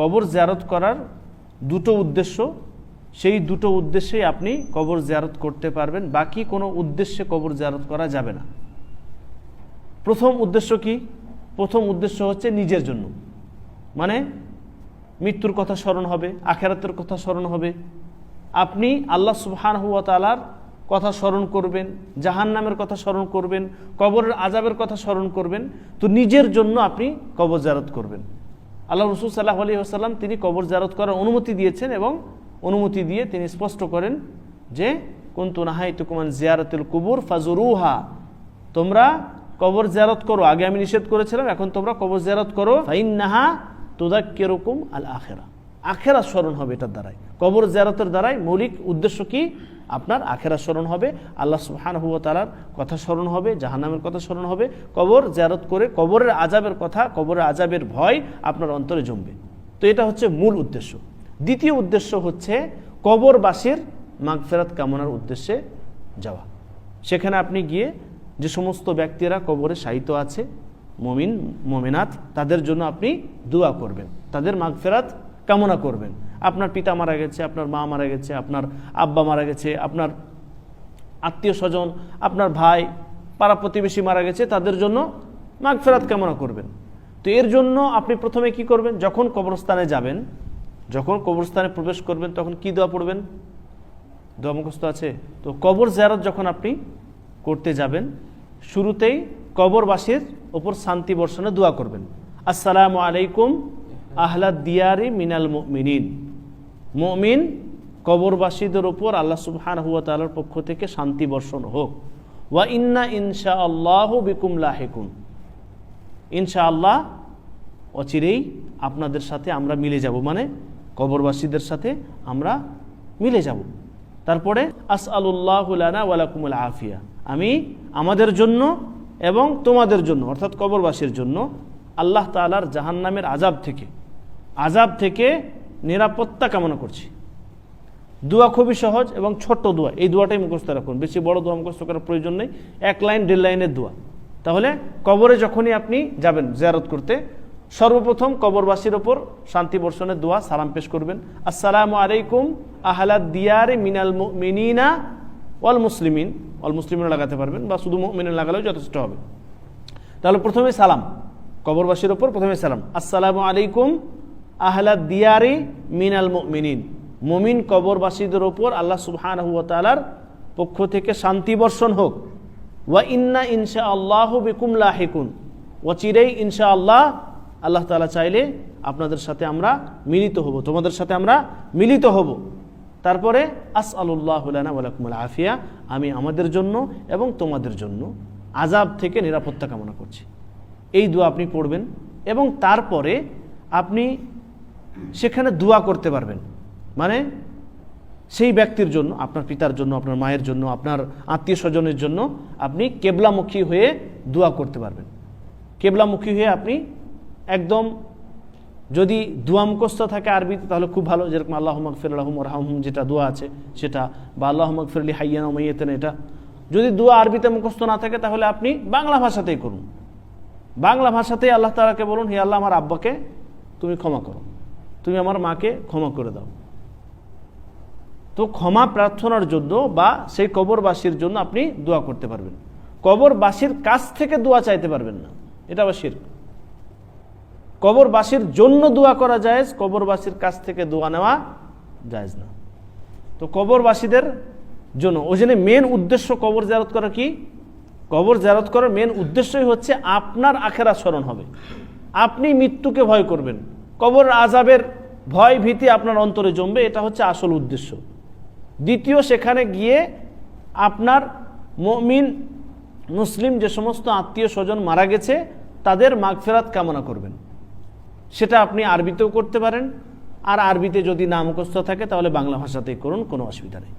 কবর জিয়ারত করার দুটো উদ্দেশ্য, সেই দুটো উদ্দেশ্যেই আপনি কবর জিয়ারত করতে পারবেন, বাকি কোনো উদ্দেশ্যে কবর জিয়ারত করা যাবে না। প্রথম উদ্দেশ্য কি? প্রথম উদ্দেশ্য হচ্ছে নিজের জন্য। মানে মৃত্যুর কথা স্মরণ হবে, আখেরাতের কথা স্মরণ হবে। আপনি আল্লাহ সুবহান হুয়া তালার কথা স্মরণ করবেন জাহান নামের কথা স্মরণ করবেন, কবরের আজাবের কথা স্মরণ করবেন, তো নিজের জন্য আপনি কবর জারত করবেন। আল্লাহ রসুল সাল্লাহ আলী আসাল্লাম তিনি কবর জারত করার অনুমতি দিয়েছেন এবং অনুমতি দিয়ে তিনি স্পষ্ট করেন যে, কুন্তু নাহাই তুকুমান জিয়ারতুল কুবুর ফাজুরুহা। তোমরা কবর জিয়ারত করো। আগে আমি নিষেধ করেছিলাম, এখন তোমরা কবর জিয়ারত করো। ফাইন নাহা ফাইন্নাহা কেরকম আল আখেরা আখেরা স্মরণ হবে এটার দ্বারাই। কবর জেরাতের দ্বারাই মৌলিক উদ্দেশ্য কি? আপনার আখেরা স্মরণ হবে, আল্লাহ সুবহান হুয়া তালার কথা স্মরণ হবে, জাহান্নামের কথা স্মরণ হবে, কবর জেরত করে কবরের আজাবের কথা, কবরের আজাবের ভয় আপনার অন্তরে জমবে। তো এটা হচ্ছে মূল উদ্দেশ্য। দ্বিতীয় উদ্দেশ্য হচ্ছে কবরবাসীর মাগফেরাত কামনার উদ্দেশ্যে যাওয়া। সেখানে আপনি গিয়ে যে সমস্ত ব্যক্তিরা কবরে শায়িত আছে, মমিন, মমিনাত, তাদের জন্য আপনি দোয়া করবেন। তাদের মাগফেরাত কামনা করবেন। আপনার পিতা মারা গেছে, আপনার মা মারা গেছে, আপনার আব্বা মারা গেছে, আপনার আত্মীয় স্বজন, আপনার ভাই, পাড়া প্রতিবেশী মারা গেছে, তাদের জন্য মাগফেরাত কামনা করবেন। তো এর জন্য আপনি প্রথমে কি করবেন? যখন কবরস্থানে যাবেন, যখন কবরস্থানে প্রবেশ করবেন, তখন কি দোয়া পড়বেন? দোয়া মুখস্থ আছে? তো কবর জিয়ারত যখন আপনি করতে যাবেন, শুরুতেই কবরবাসীর ওপর শান্তি বর্ষণে দোয়া করবেন। আসসালামু আলাইকুম আহলাদ দিয়ারি মিনাল মিনিন মমিন কবরবাসীদের ওপর আল্লাহ সুবহান হুয়া তালার পক্ষ থেকে শান্তি বর্ষণ হোক। ওয়া ইন্না ইনশা আল্লাহ বিকুম লাহেকুন। ইনশা আল্লাহ অচিরেই আপনাদের সাথে আমরা মিলে যাব মানে কবরবাসীদের সাথে আমরা মিলে যাব। তারপরে আস আল্লাহুলানা ওয়ালাকুমুল আফিয়া। আমি আমাদের জন্য এবং তোমাদের জন্য, অর্থাৎ কবরবাসীর জন্য আল্লাহ তালার জাহান্নামের আজাব থেকে আজাব থেকে নিরাপত্তা কামনা করছি। দোয়া খুবই সহজ এবং ছোট্ট দোয়া। এই দোয়াটাই মুখস্থ রাখুন। বেশি বড় দোয়া মুখস্থ করার প্রয়োজন নেই। এক লাইন, দেড় লাইনের দোয়া। তাহলে কবরে যখনই আপনি যাবেন জিয়ারত করতে, সর্বপ্রথম কবরবাসীর ওপর শান্তি বর্ষণের দোয়া, সালাম পেশ করবেন। আসসালামু আলাইকুম আহলাদ দিয়ারে মিনাল মিনিনা ওয়াল মুসলিমিন। অল মুসলিমিন লাগাতে পারবেন বা শুধু মিনিন লাগালেও যথেষ্ট হবে। তাহলে প্রথমে সালাম। কবরবাসীর ওপর প্রথমে সালাম। আসসালামু আলাইকুম আহলাদ দিয়ারি মিনাল মিনিন মমিন কবরবাসীদের ওপর আল্লাহ সুবহান তালার পক্ষ থেকে শান্তি বর্ষণ হোক। ওয়া ইন্না ইনশা আল্লাহ বিকুম লাহিকুন। ও চিরেই ইনশা আল্লাহ আল্লাহ তালা চাইলে আপনাদের সাথে আমরা মিলিত হব। তোমাদের সাথে আমরা মিলিত হব। তারপরে আস ওয়ালাকুমুল আফিয়া। আমি আমাদের জন্য এবং তোমাদের জন্য আজাব থেকে নিরাপত্তা কামনা করছি। এই দোয়া আপনি পড়বেন এবং তারপরে আপনি সেখানে দোয়া করতে পারবেন। মানে সেই ব্যক্তির জন্য, আপনার পিতার জন্য, আপনার মায়ের জন্য, আপনার আত্মীয় স্বজনের জন্য আপনি কেবলামুখী হয়ে দোয়া করতে পারবেন। কেবলামুখী হয়ে আপনি একদম যদি দোয়া মুখস্থ থাকে আরবিতে, তাহলে খুব ভালো। যেরকম আল্লাহ মকফির আলহম রহম যেটা দোয়া আছে, সেটা বা আল্লাহ মকফিরলি হাইয়ান মাইয়েতেন এটা। যদি দোয়া আরবিতে মুখস্থ না থাকে, তাহলে আপনি বাংলা ভাষাতেই করুন। বাংলা ভাষাতেই আল্লাহ তালাকে বলুন, হে আল্লাহ, আমার আব্বাকে তুমি ক্ষমা করো। তুমি আমার মাকে ক্ষমা করে দাও। তো ক্ষমা প্রার্থনার জন্য বা সেই কবরবাসীর জন্য আপনি দোয়া করতে পারবেন। কবরবাসীর কাছ থেকে দোয়া চাইতে পারবেন না। এটা আবার শির কবরবাসীর জন্য দোয়া করা যায় কবরবাসীর কাছ থেকে দোয়া নেওয়া যায় না। তো কবরবাসীদের জন্য, ওই জন্য মেন উদ্দেশ্য কবর জারত করা কি? কবর জারত করার মেন উদ্দেশ্যই হচ্ছে আপনার আখেরা স্মরণ হবে। আপনি মৃত্যুকে ভয় করবেন। কবর আজাবের ভয় ভীতি আপনার অন্তরে জমবে, এটা হচ্ছে আসল উদ্দেশ্য। দ্বিতীয়, সেখানে গিয়ে আপনার মমিন, মুসলিম যে সমস্ত আত্মীয় স্বজন মারা গেছে, তাদের মাগফেরাত কামনা করবেন। সেটা আপনি আরবিতেও করতে পারেন, আর আরবিতে যদি না মুখস্থ থাকে, তাহলে বাংলা ভাষাতেই করুন, কোনো অসুবিধা নেই।